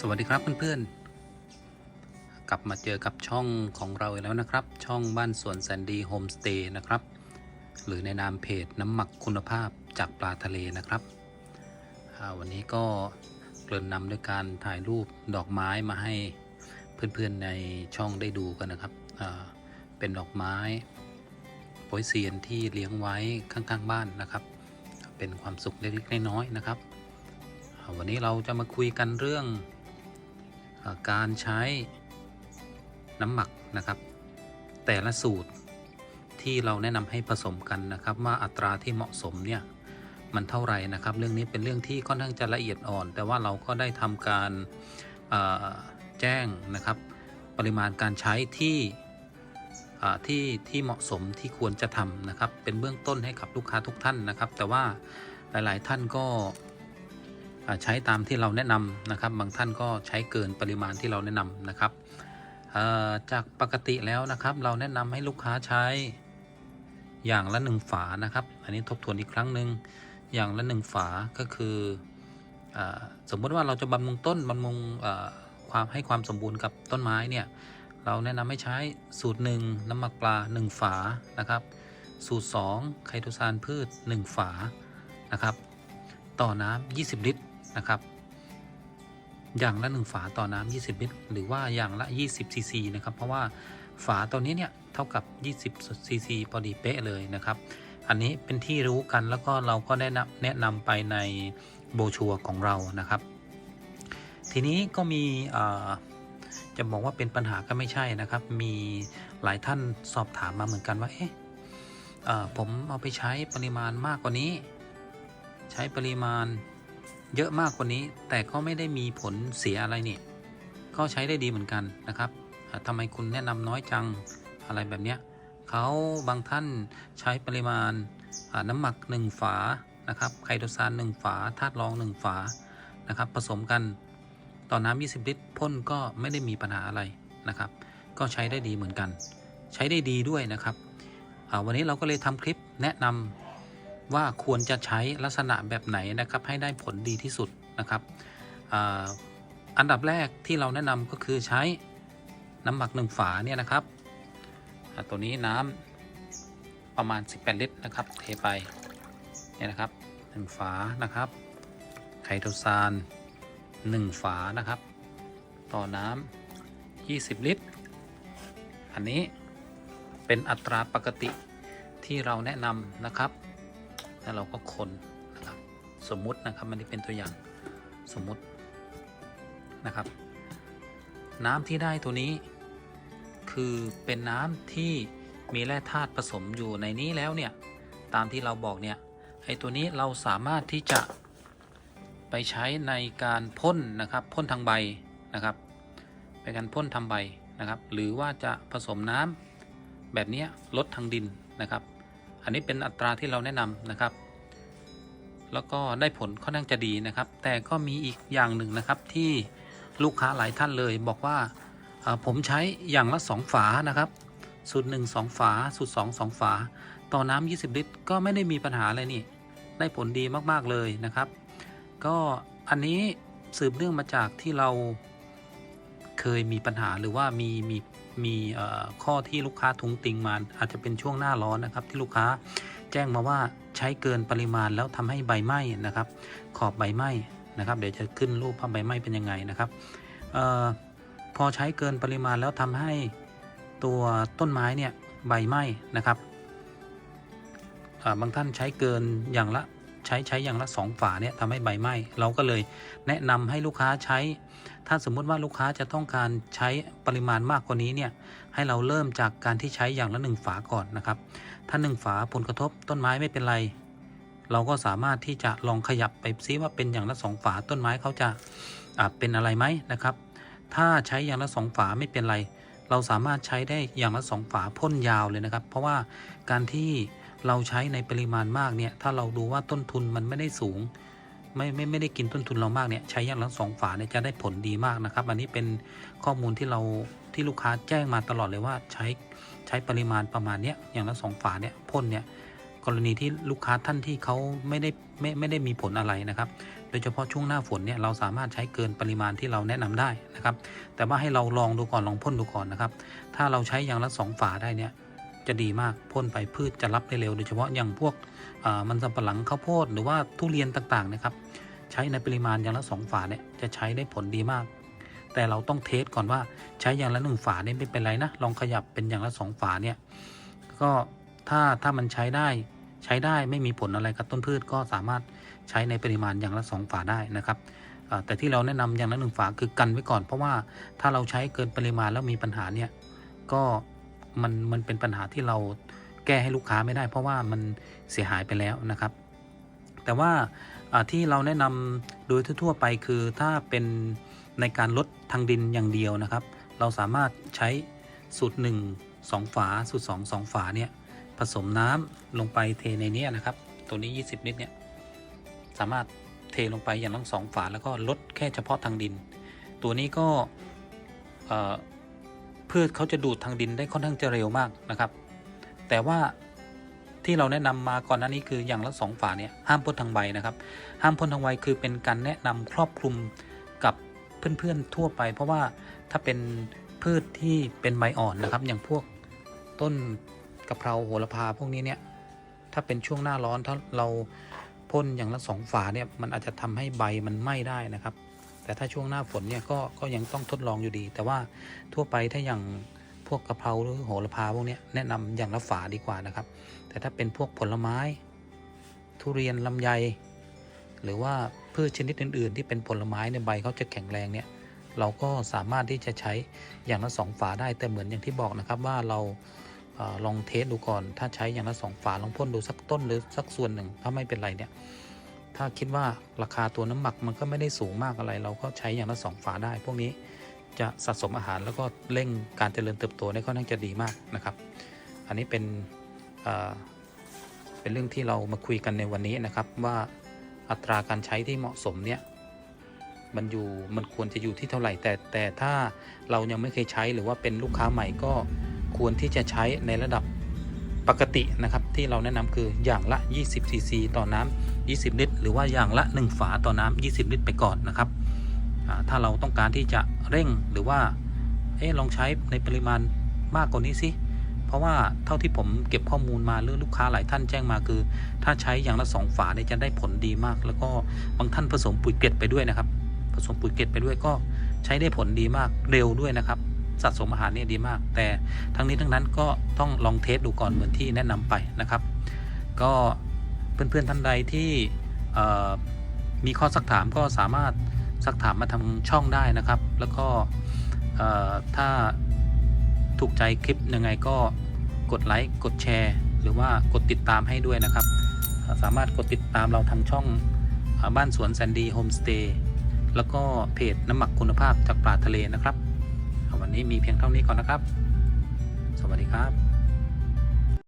สวัสดีครับเพื่อนๆ กลับมาเจอกับช่องของเราอีกแล้วนะครับ ช่องบ้านสวนแสนดีโฮมสเตย์นะครับ หรือในนามเพจน้ำหมักคุณภาพจากปลาทะเลนะครับ วันนี้ก็เกริ่นนำด้วยการถ่ายรูปดอกไม้มาให้เพื่อนๆในช่องได้ดูกันนะครับ เป็นดอกไม้โปยเซียนที่เลี้ยงไว้ข้างๆบ้านนะครับ เป็นความสุขเล็กๆน้อยๆนะครับ วันนี้เราจะมาคุยกันเรื่อง การใช้น้ำหมักนะครับ แต่ละสูตรที่เราแนะนำให้ผสมกันนะครับ ว่าอัตราที่เหมาะสมเนี่ยมันเท่าไหร่นะครับ เรื่องนี้เป็นเรื่องที่ค่อนข้างจะละเอียดอ่อน แต่ว่าเราก็ได้ทำการแจ้งนะครับ ปริมาณการใช้ที่ที่ที่เหมาะสมที่ควรจะทำนะครับ เป็นเบื้องต้นให้กับลูกค้าทุกท่านนะครับ แต่ว่าหลาย ๆ ท่านก็ ใช้ตามที่เราแนะนำนะครับ บางท่านก็ใช้เกินปริมาณที่เราแนะนำนะครับจากปกติแล้วนะครับ เราแนะนำให้ลูกค้าใช้อย่างละหนึ่งฝานะครับ อันนี้ทบทวนอีกครั้งหนึ่งอย่างละหนึ่งฝาก็คืออสมมติว่าเราจะบำรุงต้นบำรุงความให้ความสมบูรณ์กับต้นไม้เนี่ยเราแนะนำให้ใช้สูตรหนึ่งน้ำหมักปลาหนึ่งฝานะครับ สูตร 2 ไคโตซานพืช 1 ฝานะครับ ต่อน้ำ20 ลิตร นะครับ อย่างละ 1 ฝาต่อน้ำ20 ลิตร หรือว่าอย่างละ 20 ซีซีนะครับ เพราะว่าฝาตัวนี้เนี่ยเท่ากับ 20 ซีซีพอดีเป๊ะเลยนะครับ อันนี้เป็นที่รู้กันแล้วก็เราก็ได้นำแนะนำไปในโบชัวของเรานะครับ ทีนี้ก็มีจะบอกว่าเป็นปัญหาก็ไม่ใช่นะครับ มีหลายท่านสอบถามมาเหมือนกันว่า เอ๊ะเอ่อผมเอาไปใช้ปริมาณมากกว่านี้ ใช้ปริมาณ เยอะมากกว่านี้แต่ก็ไม่ได้มีผลเสียอะไรนี่ก็ใช้ได้ดีเหมือนกันนะครับอ่าทำไมคุณแนะนำน้อยจังอะไรแบบเนี้ยเขาบางท่านใช้ปริมาณน้ำหมัก 1 ฝานะครับไคโตซาน1ฝาธาตุรอง 1 ฝานะครับผสมกันต่อน้ำ20 ลิตรพ่นก็ไม่ได้มีปัญหาอะไรนะครับ ก็ใช้ได้ดีเหมือนกัน ใช้ได้ดีด้วยนะครับวันนี้เราก็เลยทำคลิปแนะนำ ว่าควรจะใช้ลักษณะแบบไหนนะครับให้ได้ผลดีที่สุดนะครับอ,อันดับแรกที่เราแนะนำก็คือใช้น้ำหมักหนึ่งฝาเนี่ยนะครับตัวนี้น้ำประมาณ 18 ลิตรนะครับเทไปเนี่ยนะครับหนึ่งฝานะครับไคโตซานหนึ่งฝานะครับ ต่อน้ำ20 ลิตร อันนี้เป็นอัตราปกติที่เราแนะนำนะครับ แล้วเราก็คนนะครับสมมุตินะครับมันนี้เป็นตัวอย่างสมมุตินะครับ น้ำที่ได้ตัวนี้ คือเป็นน้ำที่มีแร่ธาตุผสมอยู่ในนี้แล้วเนี่ยตามที่เราบอกเนี่ยไอตัวนี้เราสามารถที่จะไปใช้ในการพ่นนะครับพ่นทางใบนะครับเป็นการพ่นทาใบนะครับ หรือว่าจะผสมน้ำแบบนี้ลดทางดินนะครับ อันนี้เป็นอัตราที่เราแนะนำนะครับ แล้วก็ได้ผลค่อนข้างจะดีนะครับ แต่ก็มีอีกอย่างหนึ่งนะครับที่ลูกค้าหลายท่านเลยบอกว่าผมใช้อย่างละ 2 ฝานะครับ สูตรหนึ่งสองฝา สูตรสองสองฝา ต่อน้ำ20 ลิตร ก็ไม่ได้มีปัญหาอะไรนี่ ได้ผลดีมากๆเลยนะครับ ก็อันนี้สืบเนื่องมาจากที่เราเคยมีปัญหาหรือว่ามีมี มีข้อที่ลูกค้าทุงติงมาอาจจะเป็นช่วงหน้าร้อนนะครับ ที่ลูกค้าแจ้งมาว่าใช้เกินปริมาณแล้วทำให้ใบไหม้นะครับ ขอบใบไหม้นะครับ เดี๋ยวจะขึ้นรูปภาพใบไหม้เป็นยังไงนะครับออพอใช้เกินปริมาณแล้วทำให้ตัวต้นไม้เนี่ยใบไหม้นะครับบางท่านใช้เกินอย่างละ ใช้ใช้อย่างละสองฝาเนี่ยทำให้ใบไหม้เราก็เลยแนะนำให้ลูกค้าใช้ ถ้าสมมุติว่าลูกค้าจะต้องการใช้ปริมาณมากกว่านี้เนี่ยให้เราเริ่มจากการที่ใช้อย่างละหนึ่งฝาก่อนนะครับ ถ้าหนึ่งฝาผลกระทบต้นไม้ไม่เป็นไร เราก็สามารถที่จะลองขยับไปซิว่าเป็นอย่างละสองฝาต้นไม้เขาจะเป็นอะไรไหมนะครับ ถ้าใช้อย่างละสองฝาไม่เป็นไร เราสามารถใช้ได้อย่างละสองฝาพ่นยาวเลยนะครับ เพราะว่าการที่ เราใช้ในปริมาณมากเนี่ยถ้าเราดูว่าต้นทุนมันไม่ได้สูง ไม่ไม่ไม่ได้กินต้นทุนเรามากเนี่ยใช้อย่างละสองฝาเนี่ยจะได้ผลดีมากนะครับ อันนี้เป็นข้อมูลที่เราที่ลูกค้าแจ้งมาตลอดเลยว่าใช้ใช้ปริมาณประมาณเนี้ยอย่างละสองฝาเนี่ยพ่นเนี่ยกรณีที่ลูกค้าท่านที่เขาไม่ได้ไม่ไม่ได้มีผลอะไรนะครับ โดยเฉพาะช่วงหน้าฝนเนี่ยเราสามารถใช้เกินปริมาณที่เราแนะนำได้นะครับ แต่ว่าให้เราลองดูก่อนลองพ่นดูก่อนนะครับ ถ้าเราใช้อย่างละสองฝาได้เนี่ย จะดีมากพ่นไปพืชจะรับได้เร็วโดยเฉพาะอย่างพวกมันสำปะหลังข้าวโพดหรือว่าทุเรียนต่างๆนะครับ ใช้ในปริมาณอย่างละสองฝาเนี่ยจะใช้ได้ผลดีมาก แต่เราต้องเทสก่อนว่าใช้อย่างละหนึ่งฝาเนี่ยไม่เป็นไรนะลองขยับเป็นอย่างละสองฝาเนี่ยก็ถ้าถ้ามันใช้ได้ใช้ได้ไม่มีผลอะไรกับต้นพืชก็สามารถใช้ในปริมาณอย่างละสองฝาได้นะครับแต่ที่เราแนะนำอย่างละหนึ่งฝาคือกันไว้ก่อนเพราะว่าถ้าเราใช้เกินปริมาณแล้วมีปัญหาเนี่ยก็ มันมันเป็นปัญหาที่เราแก้ให้ลูกค้าไม่ได้ เพราะว่ามันเสียหายไปแล้วนะครับ แต่ว่าที่เราแนะนำโดยทั่วๆไปคือถ้าเป็นในการลดทางดินอย่างเดียวนะครับ เราสามารถใช้สูตร 1 2 ฝาสูตร 2 2 ฝาเนี่ยผสมน้ำลงไปเทในนี้นะครับ ตัวนี้ 20 ลิตรเนี่ยสามารถเทลงไปอย่างทั้งสองฝาแล้วก็ลดแค่เฉพาะทางดิน ตัวนี้ก็ พืชเขาจะดูดทางดินได้ค่อนข้างจะเร็วมากนะครับ แต่ว่าที่เราแนะนำมาก่อนหน้านี้คืออย่างละสองฝาเนี่ยห้ามพ่นทางใบนะครับ ห้ามพ่นทางใบคือเป็นการแนะนำครอบคลุมกับเพื่อนๆทั่วไป เพราะว่าถ้าเป็นพืชที่เป็นใบอ่อนนะครับ อย่างพวกต้นกะเพราโหระพาพวกนี้เนี่ยถ้าเป็นช่วงหน้าร้อนถ้าเราพ่นอย่างละสองฝาเนี่ยมันอาจจะทำให้ใบมันไหม้ได้นะครับ แต่ถ้าช่วงหน้าฝนเนี่ยก็ก็ยังต้องทดลองอยู่ดี แต่ว่าทั่วไปถ้าอย่างพวกกะเพราหรือโหระพาพวกนี้แนะนำอย่างละฝาดีกว่านะครับ แต่ถ้าเป็นพวกผลไม้ ทุเรียนลำไย หรือว่าพืชชนิดอื่น ๆ ที่เป็นผลไม้ในใบเขาจะแข็งแรงเนี่ยเราก็สามารถที่จะใช้อย่างละสองฝาได้แต่เหมือนอย่างที่บอกนะครับว่าเราลองเทสดูก่อน ถ้าใช้อย่างละสองฝาลองพ่นดูสักต้นหรือสักส่วนหนึ่งถ้าไม่เป็นไรเนี่ย ถ้าคิดว่าราคาตัวน้ำหมักมันก็ไม่ได้สูงมากอะไร เราก็ใช้อย่างละสองฝาได้ พวกนี้จะสะสมอาหารแล้วก็เร่งการเจริญเติบโตได้ค่อนข้างจะดีมากนะครับ อันนี้เป็นเอ่อเป็นเรื่องที่เรามาคุยกันในวันนี้นะครับว่าอัตราการใช้ที่เหมาะสมเนี่ยมันอยู่มันควรจะอยู่ที่เท่าไหร่แต่แต่ถ้าเรายังไม่เคยใช้หรือว่าเป็นลูกค้าใหม่ก็ควรที่จะใช้ในระดับ ปกตินะครับที่เราแนะนำคืออย่างละ 20 ซีซี ต่อน้ำ20 ลิตร หรือว่าอย่างละ 1 ฝาต่อน้ำ20 ลิตร ไปก่อนนะครับถ้าเราต้องการที่จะเร่งหรือว่าเอ๊ลองใช้ในปริมาณมากกว่านี้สิเพราะว่าเท่าที่ผมเก็บข้อมูลมาหรือลูกค้าหลายท่านแจ้งมาคือ ถ้าใช้อย่างละสองฝาเนี่ยจะได้ผลดีมาก แล้วก็บางท่านผสมปุ๋ยเกล็ดไปด้วยนะครับ ผสมปุ๋ยเกล็ดไปด้วยก็ใช้ได้ผลดีมากเร็วด้วยนะครับ สะสมอาหารเนี่ยดีมาก แต่ทั้งนี้ทั้งนั้นก็ต้องลองเทสดูก่อนเหมือนที่แนะนำไปนะครับ ก็เพื่อนๆท่านใดที่มีข้อสักถามก็สามารถสักถามมาทางช่องได้นะครับ แล้วก็ถ้าถูกใจคลิปยังไงก็กดไลค์กดแชร์ หรือว่ากดติดตามให้ด้วยนะครับ สามารถกดติดตามเราทางช่องบ้านสวนแซนดี้โฮมสเตย์แล้วก็เพจน้ำหมักคุณภาพจากปลาทะเลนะครับ วันนี้มีเพียงเท่านี้ก่อนนะครับ สวัสดีครับ